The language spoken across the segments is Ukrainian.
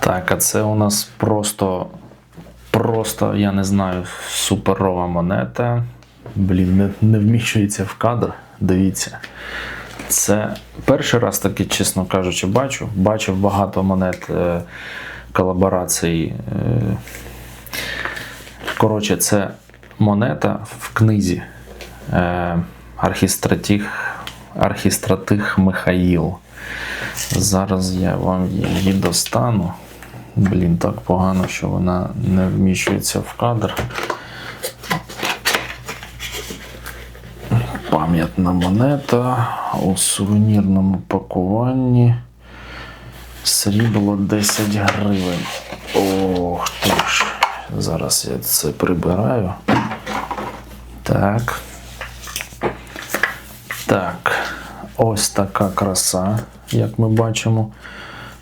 Так, а це у нас просто, просто, я не знаю, суперова монета. Блін, не, не вміщується в кадр. Дивіться. Це перший раз таки, чесно кажучи, бачу. Бачив багато монет е, колаборацій. Е, коротше, це монета в книзі е, архістратих, Михаїл. Зараз я вам її достану. Блін, так погано, що вона не вміщується в кадр. Пам'ятна монета у сувенірному пакуванні. Срібло 10 гривень. Ох ти ж. Зараз я це прибираю. Так. Так. Ось така краса, як ми бачимо.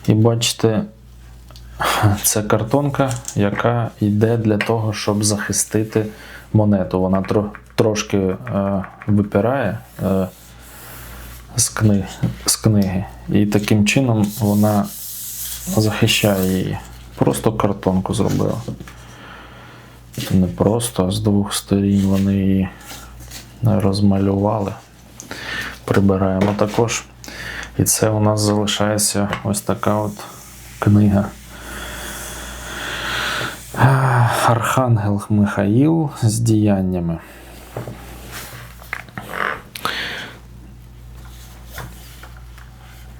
І бачите, це картонка, яка йде для того, щоб захистити монету. Вона тро, трошки е, випирає е, з, кни, з книги. І таким чином вона захищає її. Просто картонку зробила. Не просто, а з двох сторін вони її розмалювали. Прибираємо також. І це у нас залишається ось така от книга. Архангел Михаїл з діяннями.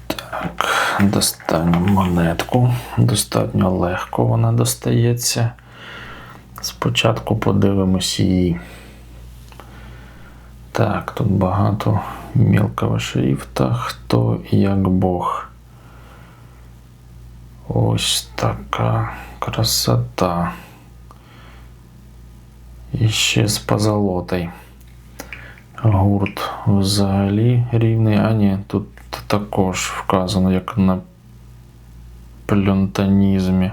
Так, достанемо монетку. Достатньо легко вона достається. Спочатку подивимось її. Так, тут багато мілкого шрифта. Хто як Бог. Ось така красота. І ще з позолотой. Гурт взагалі рівний. А ні, тут також вказано, як на плюнтанізмі.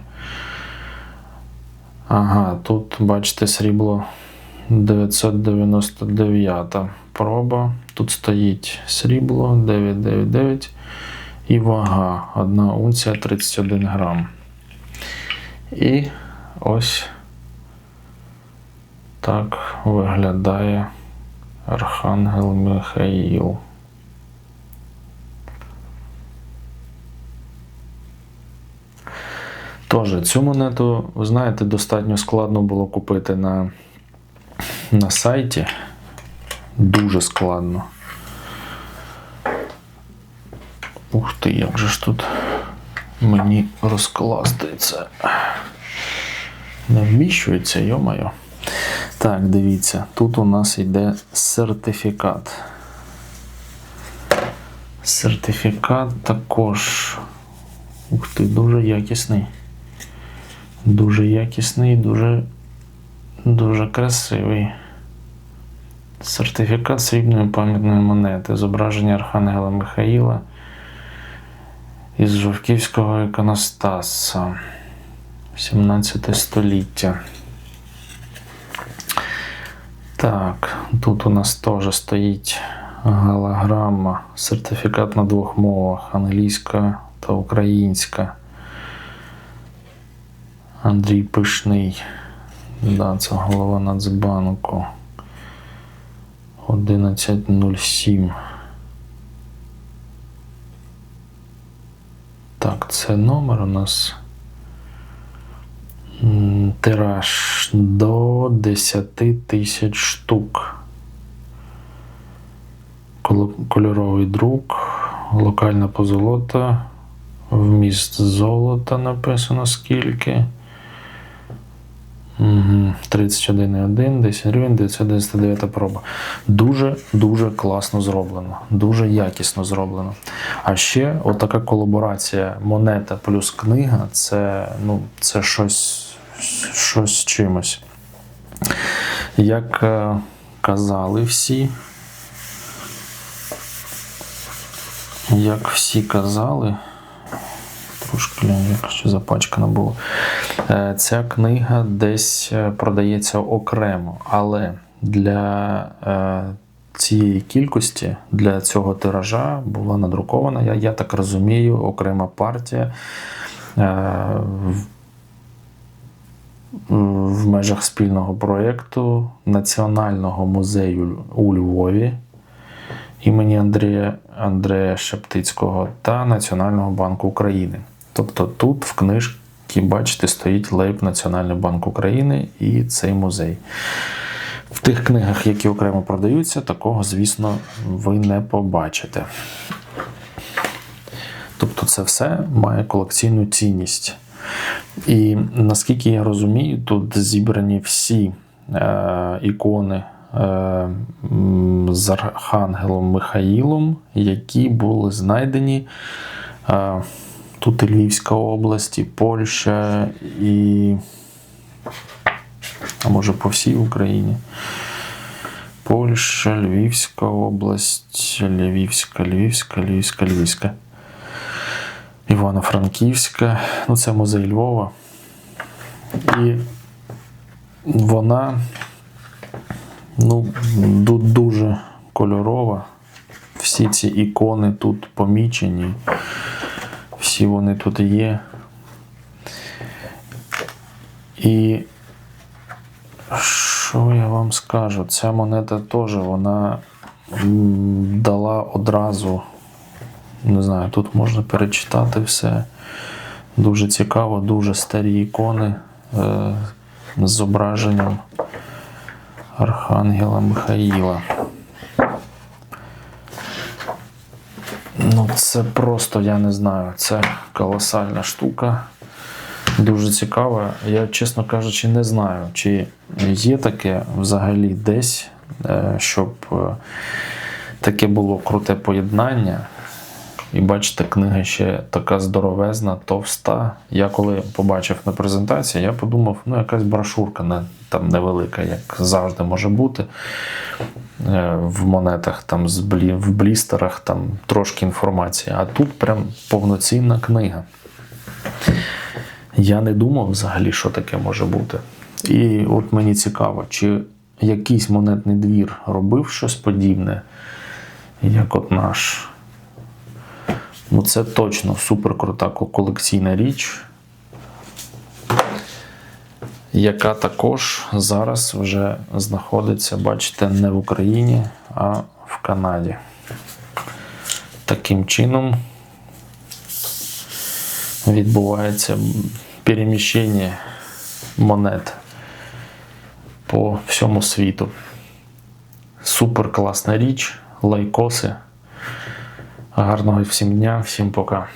Ага, тут, бачите, срібло 999 проба. Тут стоїть срібло 999 і вага 1 унція 31 грам. І ось так виглядає Архангел Михаїл. Тож, цю монету, ви знаєте, достатньо складно було купити на, на сайті. Дуже складно. Ух ти, як же ж тут мені розкласти це. Не вміщується, йомайо. Так, дивіться, тут у нас йде сертифікат. Сертифікат також. Ух ти, дуже якісний. Дуже якісний, дуже, дуже красивий. Сертифікат срібної пам'ятної монети. Зображення Архангела Михаїла із Жовківського іконостаса 17 століття. Так, тут у нас теж стоїть голограма, сертифікат на двох мовах англійська та українська. Андрій Пишний. Да, це голова Нацбанку. 11.07. Так, це номер у нас. Тираж до 10 тисяч штук. Кольоровий друк, локальна позолота, вміст золота написано скільки. Угу. 31,1, 10 гривень, 999 проба. Дуже дуже класно зроблено, дуже якісно зроблено. А ще отака колаборація монета плюс книга це, ну, це щось, щось чимось. Як е, казали всі, як всі казали, трошки як ще запачкано було. Е, Ця книга десь е, продається окремо, але для е, цієї кількості, для цього тиража була надрукована, я, я так розумію, окрема партія в- межах спільного проєкту Національного музею у Львові імені Андрія, Андрея Шептицького та Національного банку України. Тобто тут в книжці, бачите, стоїть лейб Національний банк України і цей музей. В тих книгах, які окремо продаються, такого, звісно, ви не побачите. Тобто це все має колекційну цінність. І наскільки я розумію, тут зібрані всі е, ікони е, з Архангелом Михаїлом, які були знайдені. Е, тут і Львівська область, і Польща, і. А може по всій Україні. Польща, Львівська область, Львівська, Львівська, Львівська, Львівська. Івано-Франківська, ну це музей Львова. І вона ну, дуже кольорова. Всі ці ікони тут помічені, всі вони тут є. І що я вам скажу? Ця монета теж вона дала одразу не знаю, тут можна перечитати все. Дуже цікаво, дуже старі ікони е, з зображенням Архангела Михаїла. Ну, це просто, я не знаю, це колосальна штука. Дуже цікава. Я, чесно кажучи, не знаю, чи є таке взагалі десь, е, щоб е, таке було круте поєднання. І бачите, книга ще така здоровезна, товста. Я коли побачив на презентації, я подумав, ну якась брошурка не, там невелика, як завжди може бути. Е, В монетах, там, в блістерах там трошки інформації. А тут прям повноцінна книга. Я не думав взагалі, що таке може бути. І от мені цікаво, чи якийсь монетний двір робив щось подібне, як от наш. Ну, це точно супер крута ко- колекційна річ, яка також зараз вже знаходиться, бачите, не в Україні, а в Канаді. Таким чином відбувається переміщення монет по всьому світу. Супер класна річ, лайкоси. Гарного всім дня, всім пока.